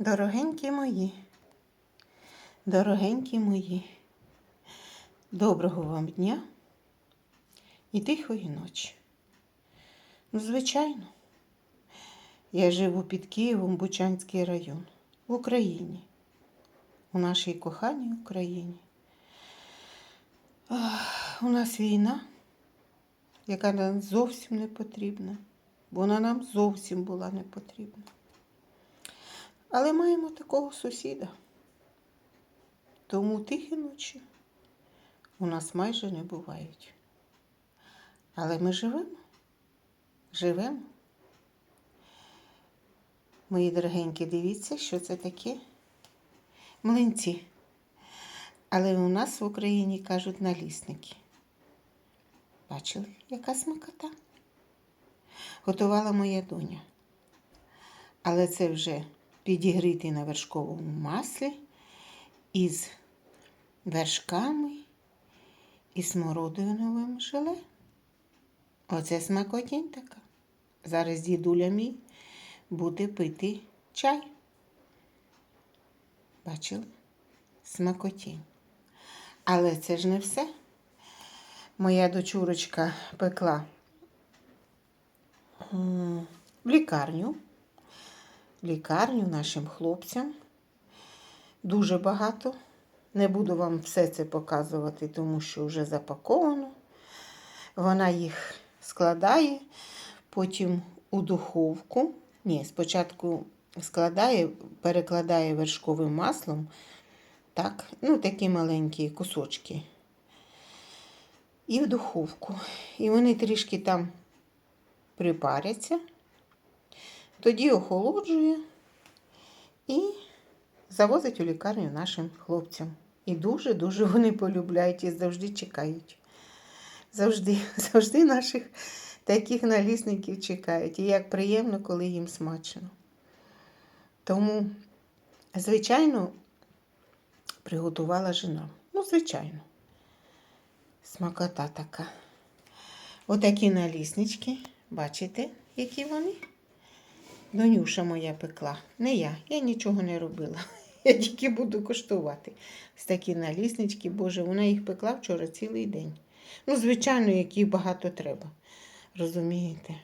Дорогенькі мої, дорогенькі мої, доброго вам дня і тихої ночі. Ну, звичайно, я живу під Києвом, Бучанський район, в Україні, у нашій коханій Україні. Ах, у нас війна, яка нам зовсім не потрібна, бо вона нам зовсім була не потрібна. Але маємо такого сусіда. Тому тихі ночі у нас майже не бувають. Але ми живемо. Живемо. Мої дорогенькі, дивіться, що це таке. Млинці. Але у нас в Україні кажуть налісники. Бачили, яка смакота? Готувала моя доня. Але це вже підігрітий на вершковому маслі із вершками і смородиновим желе. Оце смакотінь така. Зараз дідуля мій буде пити чай. Бачили? Смакотінь. Але це ж не все. Моя дочурочка пекла в лікарню лікарню нашим хлопцям. Дуже багато. Не буду вам все це показувати, тому що вже запаковано. Вона їх складає, потім у духовку. Ні, спочатку складає, перекладає вершковим маслом. Так, ну такі маленькі кусочки. І в духовку. І вони трішки там припаряться. Тоді охолоджує і завозить у лікарню нашим хлопцям. І дуже-дуже вони полюбляють і завжди чекають. Завжди, завжди наших таких налісників чекають. І як приємно, коли їм смачно. Тому, звичайно, приготувала жена. Ну, звичайно, смакота така. Отакі наліснички, бачите, які вони? Донюша моя пекла. Не я, я нічого не робила. Я тільки буду коштувати. Ось такі наліснички, Боже, вона їх пекла вчора цілий день. Ну, звичайно, яких багато треба. Розумієте?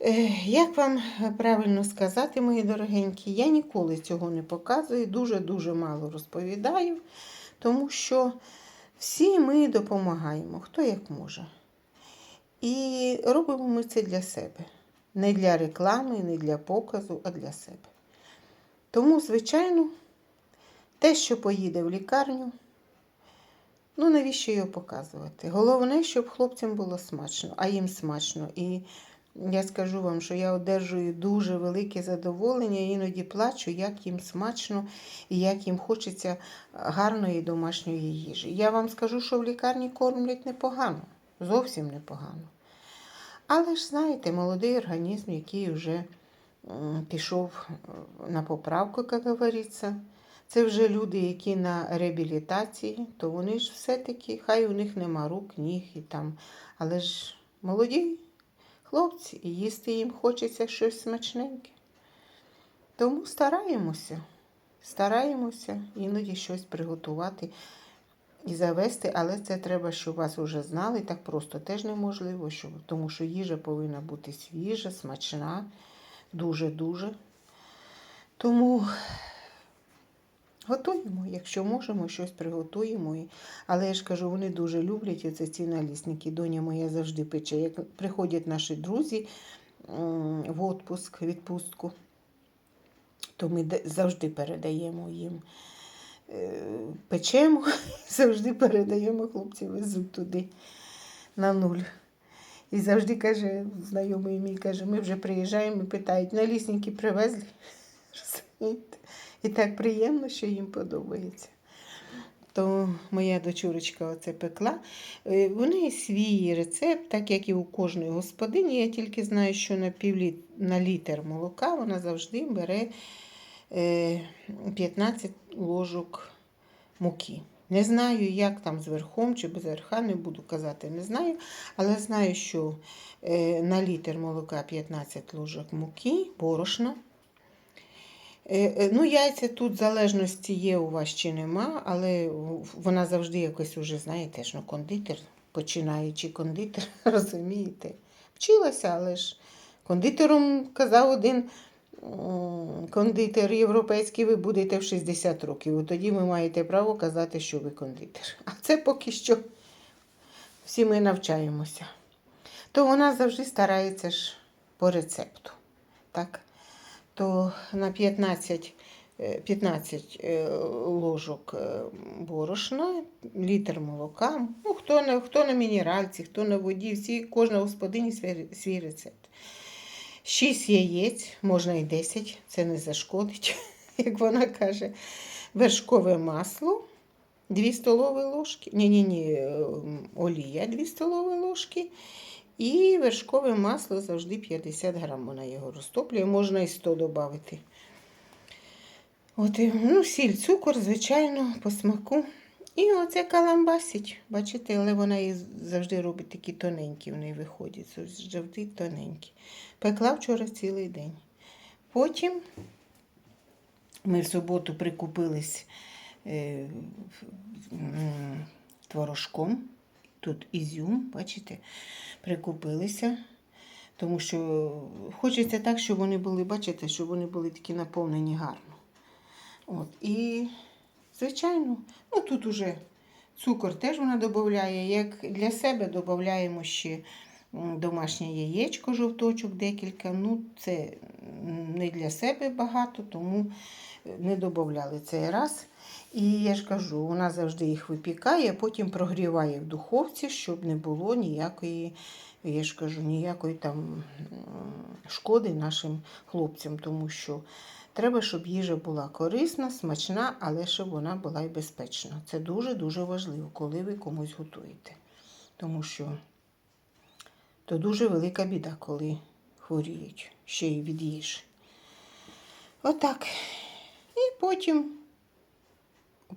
Е, Як вам правильно сказати, мої дорогенькі, я ніколи цього не показую, дуже-дуже мало розповідаю, тому що всі ми допомагаємо, хто як може. І робимо ми це для себе. Не для реклами, не для показу, а для себе. Тому, звичайно, те, що поїде в лікарню, ну навіщо його показувати? Головне, щоб хлопцям було смачно, а їм смачно. І я скажу вам, що я одержую дуже велике задоволення, іноді плачу, як їм смачно і як їм хочеться гарної домашньої їжі. Я вам скажу, що в лікарні кормлять непогано, зовсім непогано. Але ж знаєте, молодий організм, який вже пішов е, на поправку, як говориться, це вже люди, які на реабілітації, то вони ж все-таки, хай у них нема рук, ніг і там. Але ж молоді хлопці, і їсти їм хочеться щось смачненьке. Тому стараємося, стараємося іноді щось приготувати і завести, але це треба, щоб вас вже знали. Так просто теж неможливо, щоб, тому що їжа повинна бути свіжа, смачна, дуже-дуже. Тому готуємо, якщо можемо, щось приготуємо. Але я ж кажу, вони дуже люблять оце ці налісники. Доня моя завжди пече. Як приходять наші друзі в отпуск, відпустку, то ми завжди передаємо їм печемо, завжди передаємо хлопці, везуть туди на нуль. І завжди каже, знайомий мій каже, ми вже приїжджаємо і питають, налісники привезли. І так приємно, що їм подобається. То моя дочурочка оце пекла. Е, В неї свій рецепт, так як і у кожної господині. Я тільки знаю, що на півліт на літр молока вона завжди бере е, 15 ложок муки. Не знаю, як там з верхом чи без верха, не буду казати, не знаю. Але знаю, що е, на літр молока 15 ложок муки, борошна. Е, е, Ну, яйця тут залежності є у вас чи нема, але вона завжди якось уже, знаєте ж, ну, кондитер, починаючи кондитер, розумієте. Вчилася, але ж кондитером казав один кондитер європейський, ви будете в 60 років. Тоді ви маєте право казати, що ви кондитер. А це поки що всі ми навчаємося. То вона завжди старається ж по рецепту. Так? То на 15, е, 15 е, ложок е, борошна, літр молока. Ну, хто на, хто на мінеральці, хто на воді, всі, кожна господині свій, свій рецепт. 6 яєць, можна і 10, це не зашкодить, як вона каже. Вершкове масло, 2 столові ложки, ні-ні-ні, олія 2 столові ложки. І вершкове масло завжди 50 грам вона його розтоплює, можна і 100 додати. От, ну, сіль, цукор, звичайно, по смаку. І оце каламбасить. Бачите, але вона її завжди робить такі тоненькі, вони виходять. Завжди тоненькі. Пекла вчора цілий день. Потім ми в суботу прикупились е, творожком. Тут ізюм, бачите, прикупилися. Тому що хочеться так, щоб вони були, бачите, щоб вони були такі наповнені гарно. От, і, звичайно, ну тут уже цукор теж вона додає. Як для себе додаємо ще домашнє яєчко, жовточок декілька. Ну, це не для себе багато, тому е, не додавали цей раз. І я ж кажу, вона завжди їх випікає, а потім прогріває в духовці, щоб не було ніякої, я ж кажу, ніякої там шкоди нашим хлопцям, тому що треба, щоб їжа була корисна, смачна, але щоб вона була і безпечна. Це дуже-дуже важливо, коли ви комусь готуєте. Тому що то дуже велика біда, коли хворіють ще й від їжі. Отак. І потім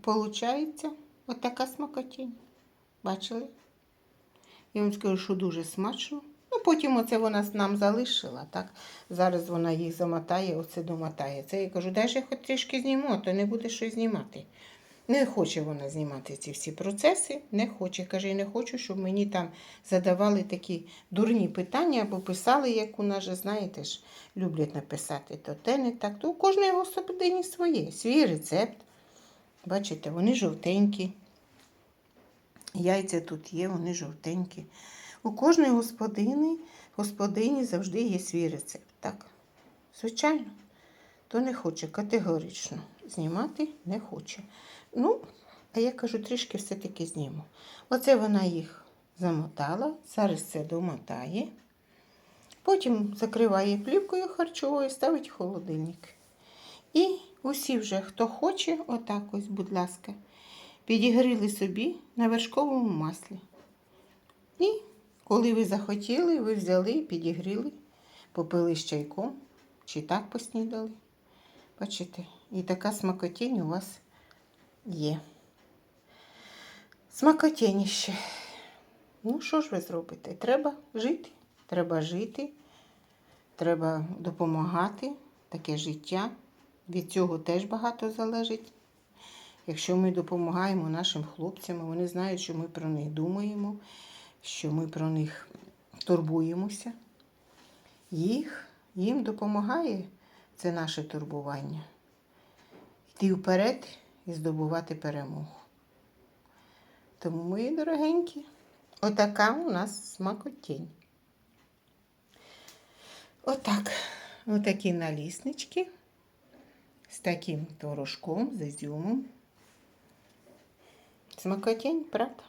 Получається отака смакотінь. Бачили? Я вам скажу, що дуже смачно. Ну, потім оце вона нам залишила, так? Зараз вона їх замотає, оце домотає. Це я кажу, дай же я хоч трішки зніму, а то не буде що знімати. Не хоче вона знімати ці всі процеси, не хоче. Каже, я не хочу, щоб мені там задавали такі дурні питання або писали, як у нас же, знаєте ж, люблять написати, то те не так. То у кожної господині своє, свій рецепт. Бачите, вони жовтенькі. Яйця тут є, вони жовтенькі. У кожної господини, господині завжди є свій рецепт. Так? Звичайно, то не хоче категорично. Знімати не хоче. Ну, а я кажу, трішки все-таки зніму. Оце вона їх замотала, зараз це домотає. Потім закриває плівкою харчовою, ставить в холодильник. І усі вже, хто хоче, отак ось, будь ласка, підігріли собі на вершковому маслі. І коли ви захотіли, ви взяли, підігріли, попили з чайком, чи так поснідали. Бачите, і така смакотінь у вас є. Смакотєніще. Ну, що ж ви зробите? Треба жити. Треба жити, треба допомагати, таке життя. Від цього теж багато залежить. Якщо ми допомагаємо нашим хлопцям, вони знають, що ми про них думаємо, що ми про них турбуємося. Їх, їм допомагає це наше турбування. Йти вперед і здобувати перемогу. Тому, мої дорогенькі, отака у нас смакотінь. Отак. Отакі наліснички з таким творожком, з ізюмом. Смакотень, правда?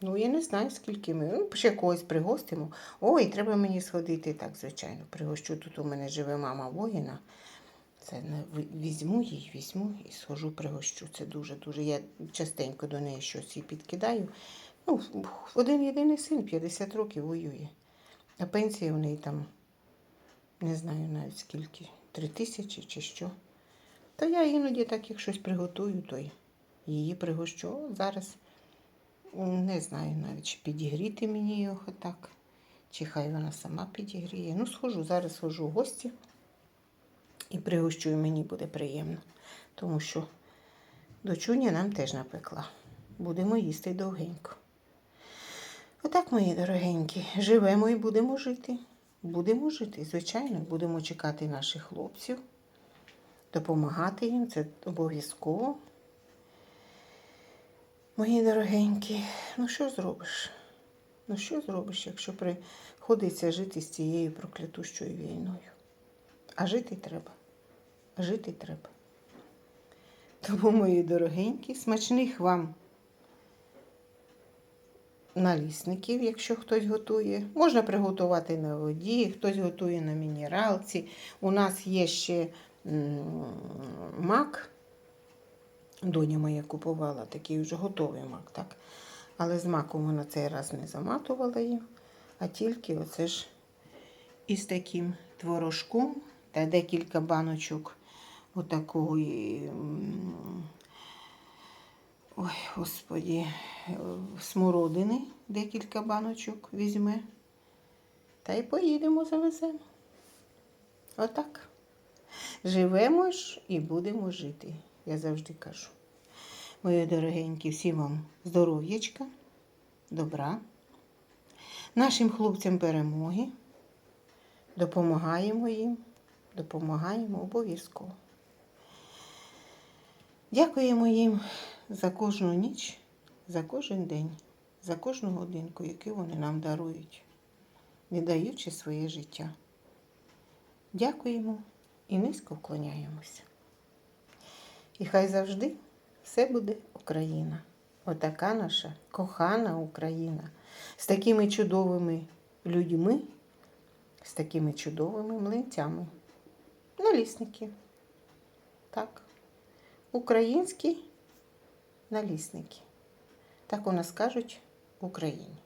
Ну, я не знаю, скільки ми. Ну, ще когось пригостимо. Ой, треба мені сходити. Так, звичайно, пригощу. Тут у мене живе мама воїна. Це візьму їй, візьму і схожу, пригощу. Це дуже-дуже. Я частенько до неї щось їй підкидаю. Ну, один єдиний син, 50 років воює. А пенсія у неї там, не знаю навіть скільки, три тисячі чи що. Та я іноді так, як щось приготую, то її пригощу. Зараз не знаю навіть, чи підігріти мені його так, чи хай вона сама підігріє. Ну, схожу, зараз схожу в гості. І пригощу, і мені буде приємно. Тому що дочуня нам теж напекла. Будемо їсти довгенько. Отак, мої дорогенькі, живемо і будемо жити. Будемо жити, звичайно, будемо чекати наших хлопців, допомагати їм, це обов'язково. Мої дорогенькі, ну що зробиш? Ну що зробиш, якщо приходиться жити з цією проклятущою війною? А жити треба. Жити треба. Тому, мої дорогенькі, смачних вам налісників, якщо хтось готує. Можна приготувати на воді, хтось готує на мінералці. У нас є ще мак. Доня моя купувала такий вже готовий мак, так? Але з маком вона цей раз не заматувала їм, а тільки оце ж із таким творожком та декілька баночок отакої. Ой, господі, е, смородини декілька баночок візьме. Та й поїдемо завеземо. Отак. Живемо ж і будемо жити, я завжди кажу. Мої дорогенькі, всім вам здоров'ячка, добра, нашим хлопцям перемоги. Допомагаємо їм, допомагаємо обов'язково. Дякуємо їм за кожну ніч, за кожен день, за кожну годинку, яку вони нам дарують, віддаючи своє життя. Дякуємо і низько вклоняємося. І хай завжди все буде Україна. Отака наша кохана Україна з такими чудовими людьми, з такими чудовими млинцями. Налісники. Так. Українські налісники. Так у нас кажуть в Україні.